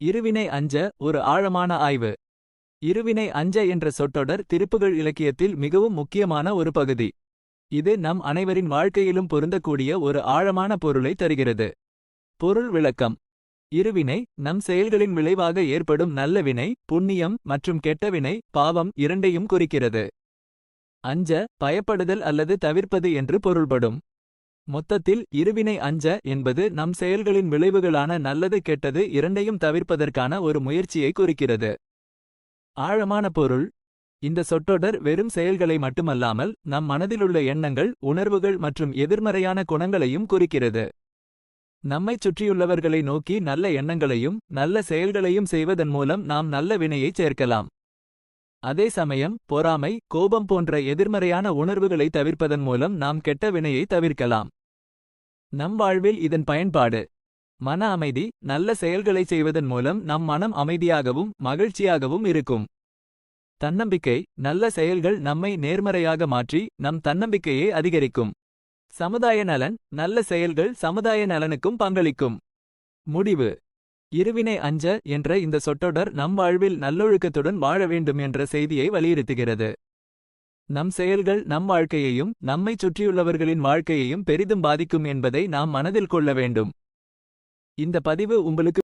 இருவினை அஞ்ச ஒரு ஆழமான ஆய்வு. இருவினை அஞ்ச என்ற சொற்றொடர் திருப்புகழ் இலக்கியத்தில் மிகவும் முக்கியமான ஒரு பகுதி. இது நம் அனைவரின் வாழ்க்கையிலும் பொருந்தக்கூடிய ஒரு ஆழமான பொருளை தருகிறது. பொருள் விளக்கம். இருவினை நம் செயல்களின் விளைவாக ஏற்படும் நல்ல வினை புண்ணியம் மற்றும் கெட்ட வினை பாவம் இரண்டையும் குறிக்கிறது. அஞ்ச பயப்படுதல் அல்லது தவிர்ப்பது என்று பொருள்படும். மொத்தத்தில் இருவினை அஞ்ச என்பது நம் செயல்களின் விளைவுகளான நல்லது கெட்டது இரண்டையும் தவிர்ப்பதற்கான ஒரு முயற்சியை குறிக்கிறது. ஆழமான பொருள். இந்த சொற்றொடர் வெறும் செயல்களை மட்டுமல்லாமல் நம் மனதிலுள்ள எண்ணங்கள் உணர்வுகள் மற்றும் எதிர்மறையான குணங்களையும் குறிக்கிறது. நம்மைச் சுற்றியுள்ளவர்களை நோக்கி நல்ல எண்ணங்களையும் நல்ல செயல்களையும் செய்வதன் மூலம் நாம் நல்ல வினையைச் சேர்க்கலாம். அதே சமயம் பொறாமை கோபம் போன்ற எதிர்மறையான உணர்வுகளை தவிர்ப்பதன் மூலம் நாம் கெட்ட வினையை தவிர்க்கலாம். நம் வாழ்வில் இதன் பயன்பாடு. மன அமைதி நல்ல செயல்களை செய்வதன் மூலம் நம் மனம் அமைதியாகவும் மகிழ்ச்சியாகவும் இருக்கும். தன்னம்பிக்கை நல்ல செயல்கள் நம்மை நேர்மறையாக மாற்றி நம் தன்னம்பிக்கையை அதிகரிக்கும். சமுதாய நலன் நல்ல செயல்கள் சமுதாய நலனுக்கும் பங்களிக்கும். முடிவு. இருவினை அஞ்ச என்ற இந்த சொற்றொடர் நம் வாழ்வில் நல்லொழுக்கத்துடன் வாழ வேண்டும் என்ற செய்தியை வலியுறுத்துகிறது. நம் செயல்கள் நம் வாழ்க்கையையும் நம்மைச் சுற்றியுள்ளவர்களின் வாழ்க்கையையும் பெரிதும் பாதிக்கும் என்பதை நாம் மனதில் கொள்ள வேண்டும். இந்த பதிவு உங்களுக்கு